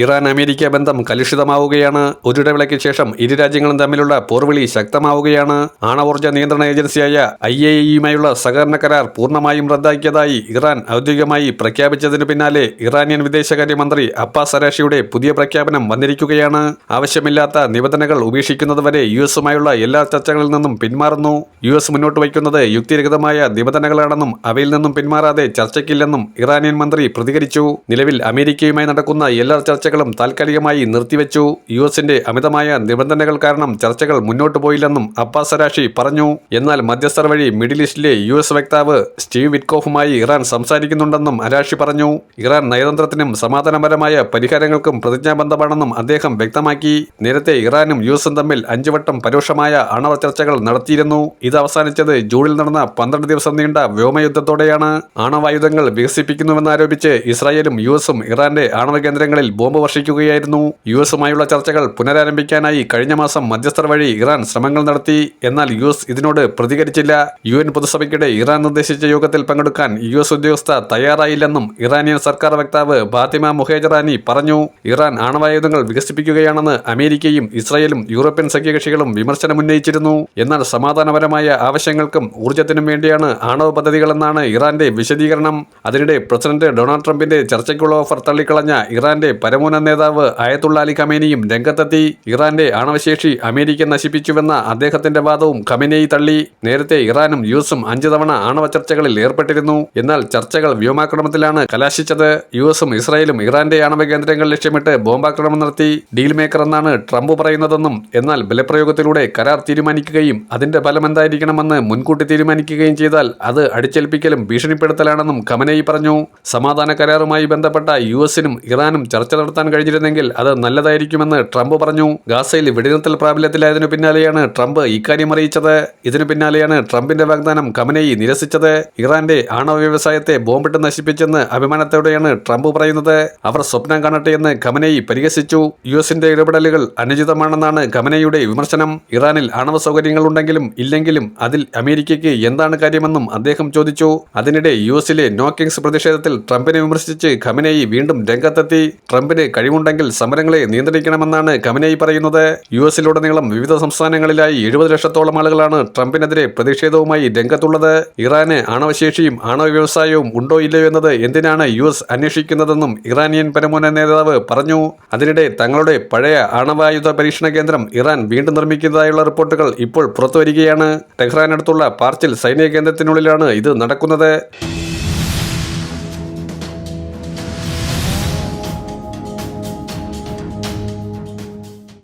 Iran America ബന്ധം കലുഷിതമാവുകയാണ്. ഒരിടവേളയ്ക്ക് ശേഷം ഇരു രാജ്യങ്ങളും തമ്മിലുള്ള പോർവിളി ശക്തമാവുകയാണ്. ആണവോർജ നിയന്ത്രണ ഏജൻസിയായ ഐ എ ഇയുമായുള്ള സഹകരണ കരാർ പൂർണമായും റദ്ദാക്കിയതായി ഇറാൻ ഔദ്യോഗികമായി പ്രഖ്യാപിച്ചതിനു പിന്നാലെ ഇറാനിയൻ വിദേശകാര്യമന്ത്രി അപ്പാസ് അരാഷിയുടെ പുതിയ പ്രഖ്യാപനം വന്നിരിക്കുകയാണ്. ആവശ്യമില്ലാത്ത നിബന്ധനകൾ ഉപേക്ഷിക്കുന്നതുവരെ യു എസുമായുള്ള എല്ലാ ചർച്ചകളിൽ നിന്നും പിന്മാറുന്നു. യു എസ് മുന്നോട്ട് വയ്ക്കുന്നത് യുക്തിരഹിതമായ നിബന്ധനകളാണെന്നും അവയിൽ നിന്നും പിന്മാറാതെ ചർച്ചയ്ക്കില്ലെന്നും ഇറാനിയൻ മന്ത്രി പ്രതികരിച്ചു. നിലവിൽ അമേരിക്കയുമായി നടക്കുന്ന എല്ലാ ചർച്ചകളും താൽക്കാലികമായി നിർത്തിവെച്ചു. യു എസിന്റെ അമിതമായ നിബന്ധനകൾ കാരണം ചർച്ചകൾ മുന്നോട്ടു പോയില്ലെന്നും അബ്ബാസ് സരാഷി പറഞ്ഞു. എന്നാൽ മധ്യസ്ഥർ വഴി മിഡിൽ ഈസ്റ്റിലെ യു എസ് വക്താവ് സ്റ്റീവ് വിറ്റ്കോഫുമായി ഇറാൻ സംസാരിക്കുന്നുണ്ടെന്നും അരാഷി പറഞ്ഞു. ഇറാൻ നയതന്ത്രത്തിനും സമാധാനപരമായ പരിഹാരങ്ങൾക്കും പ്രതിജ്ഞാബദ്ധമാണെന്നും അദ്ദേഹം വ്യക്തമാക്കി. നേരത്തെ ഇറാനും യു എസും തമ്മിൽ അഞ്ചുവട്ടം പരോക്ഷമായ ആണവ ചർച്ചകൾ നടത്തിയിരുന്നു. ഇത് അവസാനിച്ചത് ജൂണിൽ നടന്ന പന്ത്രണ്ട് ദിവസം നീണ്ട വ്യോമയുദ്ധത്തോടെയാണ്. ആണവായുധങ്ങൾ വികസിപ്പിക്കുന്നുവെന്നാരോപിച്ച് ഇസ്രായേലും യു എസും ഇറാന്റെ ആണവ കേന്ദ്രങ്ങളിൽ ബോംബ് വർഷിക്കുകയായിരുന്നു. യു എസുമായുള്ള ചർച്ചകൾ പുനരാരംഭിക്കാനായി കഴിഞ്ഞ മാസം മധ്യസ്ഥർ വഴി ഇറാൻ ശ്രമങ്ങൾ നടത്തി. എന്നാൽ യു എസ് ഇതിനോട് പ്രതികരിച്ചില്ല. യു എൻ പൊതുസഭയ്ക്കിടെ ഇറാൻ നിർദ്ദേശിച്ച യോഗത്തിൽ പങ്കെടുക്കാൻ യു എസ് ഉദ്യോഗസ്ഥ തയ്യാറായില്ലെന്നും ഇറാനിയൻ സർക്കാർ വക്താവ് ബാത്തിമ മുഹേജറാനി പറഞ്ഞു. ഇറാൻ ആണവായുധങ്ങൾ വികസിപ്പിക്കുകയാണെന്ന് അമേരിക്കയും ഇസ്രായേലും യൂറോപ്യൻ സഖ്യകക്ഷികളും വിമർശനമുന്നയിച്ചിരുന്നു എന്നാൽ സമാധാനപരമായ ആവശ്യങ്ങൾക്കും ഊർജത്തിനും വേണ്ടിയാണ് ആണവ പദ്ധതികളെന്നാണ് ഇറാന്റെ വിശദീകരണം. അതിനിടെ പ്രസിഡന്റ് ഡൊണാൾഡ് ട്രംപിന്റെ ചർച്ചയ്ക്കുള്ള ഓഫർ തള്ളിക്കളഞ്ഞ ഇറാന്റെ പരമോന്നത നേതാവ് അയത്തുള്ള അലി ഖമേനിയും രംഗത്തെത്തി. ഇറാന്റെ ആണവശേഷി അമേരിക്ക നശിപ്പിച്ചുവെന്ന അദ്ദേഹത്തിന്റെ വാദവും ഖമേനെയി തള്ളി. നേരത്തെ ഇറാനും യുഎസും അഞ്ചു തവണ ആണവ ചർച്ചകളിൽ ഏർപ്പെട്ടിരുന്നു. എന്നാൽ ചർച്ചകൾ വ്യോമാക്രമണത്തിലാണ് കലാശിച്ചത്. യുഎസും ഇസ്രായേലും ഇറാന്റെ ആണവ കേന്ദ്രങ്ങൾ ലക്ഷ്യമിട്ട് ബോംബാക്രമണം നടത്തി. ഡീൽ മേക്കർ എന്നാണ് ട്രംപ് പറയുന്നതെന്നും എന്നാൽ ബലപ്രയോഗത്തിലൂടെ കരാർ തീരുമാനിക്കുകയും അതിന്റെ ഫലം എന്തായിരിക്കണമെന്ന് മുൻകൂട്ടി തീരുമാനിക്കുകയും ചെയ്താൽ അത് അടിച്ചേൽപ്പിക്കലും ഭീഷണിപ്പെടുത്തലാണെന്നും ഖമനയി പറഞ്ഞു. സമാധാന കരാറുമായി ബന്ധപ്പെട്ട യുഎസിനും ഇറാനും ചർച്ച നടത്താൻ കഴിഞ്ഞിരുന്നെങ്കിൽ അത് നല്ലതായിരിക്കുമെന്ന് ട്രംപ് പറഞ്ഞു. ഗാസയിൽ വെടിനിർത്തൽ പ്രാബല്യത്തിലായതിനു പിന്നാലെയാണ് ട്രംപ് ഇക്കാര്യം അറിയിച്ചത്. ഇതിനു പിന്നാലെയാണ് ട്രംപിന്റെ വാഗ്ദാനം ഖമനയി നിരസിച്ചത്. ഇറാന്റെ ആണവ വ്യവസായത്തെ ബോംബിട്ട് നശിപ്പിച്ചെന്ന് അഭിമാനത്തോടെയാണ് ട്രംപ് പറയുന്നത്. അവർ സ്വപ്നം കാണട്ടെ എന്ന് ഖമനയി പരിഹസിച്ചു. യു എസിന്റെ ഇടപെടലുകൾ അനുചിതമാണെന്നാണ് ഖമനയുടെ വിമർശനം. ഇറാനിൽ ആണവ സൗകര്യങ്ങൾ ഉണ്ടെങ്കിലും ഇല്ലെങ്കിലും അതിൽ അമേരിക്കയ്ക്ക് എന്താണ് കാര്യമെന്നും അദ്ദേഹം ചോദിച്ചു. അതിനിടെ യു എസിലെ നോക്കിങ്സ് പ്രതിഷേധത്തിൽ ട്രംപിനെ വിമർശിച്ച് ഖമനയി വീണ്ടും രംഗത്തെത്തി. ട്രംപിന് കഴിവുണ്ടെങ്കിൽ സമരങ്ങളെ നിയന്ത്രിക്കണമെന്നാണ് കമനൈ പറയുന്നത്. യു എസിലുടനീളം വിവിധ സംസ്ഥാനങ്ങളിലായി എഴുപത് ലക്ഷത്തോളം ആളുകളാണ് ട്രംപിനെതിരെ പ്രതിഷേധവുമായി രംഗത്തുള്ളത്. ഇറാന് ആണവശേഷിയും ആണവ വ്യവസായവും ഉണ്ടോ ഇല്ലയോ എന്നത് എന്തിനാണ് യു എസ് അന്വേഷിക്കുന്നതെന്നും ഇറാനിയൻ പരമോന്നത നേതാവ് പറഞ്ഞു. അതിനിടെ തങ്ങളുടെ പഴയ ആണവായുധ പരീക്ഷണ കേന്ദ്രം ഇറാൻ വീണ്ടും നിർമ്മിക്കുന്നതായുള്ള റിപ്പോർട്ടുകൾ ഇപ്പോൾ പുറത്തുവരികയാണ്. ടെഹ്റാനടുത്തുള്ള പാർച്ചിൽ സൈനിക കേന്ദ്രത്തിനുള്ളിലാണ് ഇത് നടക്കുന്നത്.